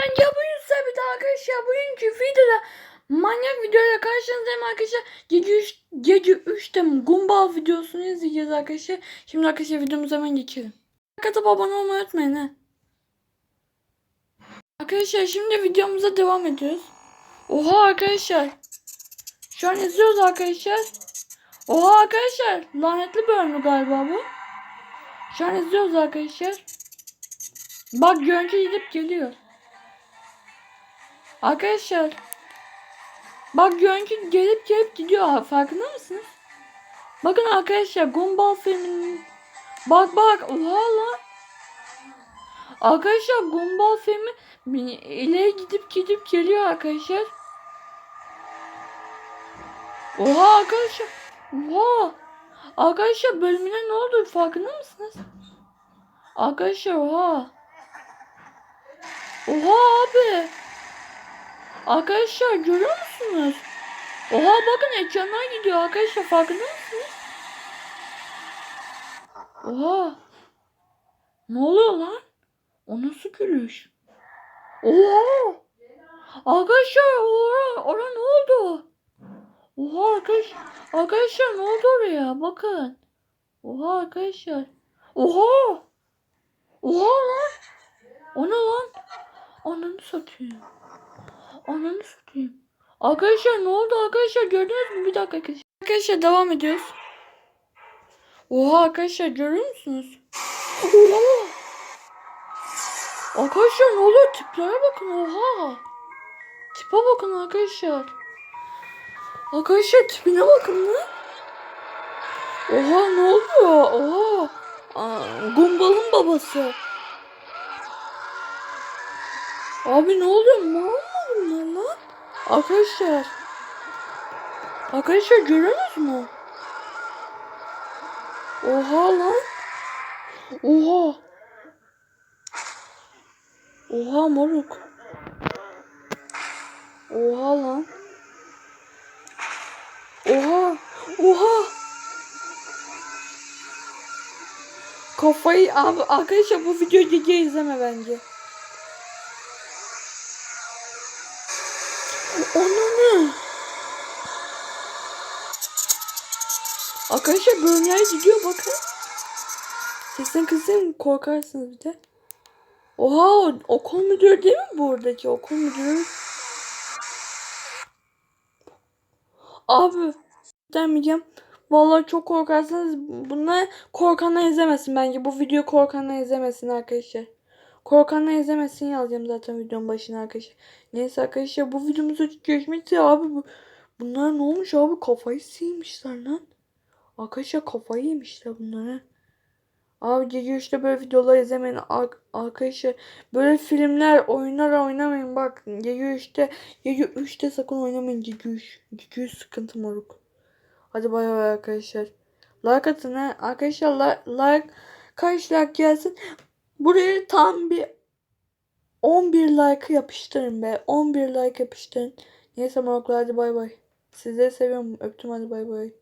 ben Cabuyuz bir de arkadaşlar bugünkü videoda manyak videoyla karşınızdayım arkadaşlar. Gece 3, gece 3'te Gumball videosunu izleyeceğiz arkadaşlar. Şimdi arkadaşlar videomuza hemen geçelim. Katıp abone olmayı unutmayın ha. Arkadaşlar şimdi videomuza devam ediyoruz. Oha arkadaşlar. Şu an izliyoruz arkadaşlar. Oha arkadaşlar. Lanetli bölümü galiba bu. Şu an izliyoruz arkadaşlar. Bak görüntü gidip geliyor. Arkadaşlar. Bak görüntü gelip gelip gidiyor. Farkında mısınız? Bakın arkadaşlar Gumball filminin Bak bak oha lan. Arkadaşlar Gumball filmi ileri gidip gidip geliyor arkadaşlar. Oha arkadaşlar. Oha. Arkadaşlar bölümüne ne oldu farkında mısınız? Arkadaşlar oha. Oha abi. Arkadaşlar görüyor musunuz? Oha bakın ekranlar gidiyor arkadaşlar farkında mısınız? Oha. Ne oluyor lan? O nasıl gülüş? Oha. Arkadaşlar ora, ora ne oldu? Oha arkadaş, arkadaşlar ne oldu oraya? Bakın. Oha arkadaşlar. Oha. Oha lan. O ne lan? Ananı satayım. Ananı satayım. Arkadaşlar ne oldu arkadaşlar gördünüz mü? Bir dakika arkadaşlar. Arkadaşlar devam ediyoruz. Oha arkadaşlar görüyor musunuz? Oha. Arkadaşlar ne oluyor? Tiplere bakın oha. Tipe bakın arkadaşlar. Arkadaşlar tipine bakın lan. Oha ne oluyor? Oha. Aa, Gumball'ın babası. Abi ne oluyor? Mal? Arkadaşlar. Arkadaşlar görüyorsunuz mu? Oha lan. Oha. Oha moruk. Oha lan. Oha. Oha. Kafayı abi arkadaşlar bu videoyu gece izleme bence. Ananı. Arkadaşlar bölümler gidiyor bakın. Sesten kısayım korkarsınız bir de. Oha okul müdürü değil mi buradaki okul müdürü? Abi demeyeceğim. Vallahi çok korkarsanız bunlar korkanlar izlemesin bence. Bu video korkanlar izlemesin arkadaşlar. Korkanlar izlemesin yazacağım zaten videonun başına arkadaşlar. Neyse arkadaşlar bu videomuzda görüşmek üzere abi. Bu, bunlar ne olmuş abi kafayı sıymışlar lan. Arkadaşlar kafayı yemişler bunlara. Abi gece 3'te böyle videolar izlemeyin. Ar- arkadaşlar böyle filmler, oyunlar oynamayın. Bak gece 3'te, gece 3'te sakın oynamayın gece 3. Gece 3 sıkıntı moruk. Hadi bay bay arkadaşlar. Like atın ha. Arkadaşlar like, like kaç like gelsin. Buraya tam bir 11 like yapıştırın be. 11 like yapıştırın. Neyse moruklar hadi bay bay. Sizleri seviyorum. Öptüm hadi bay bay.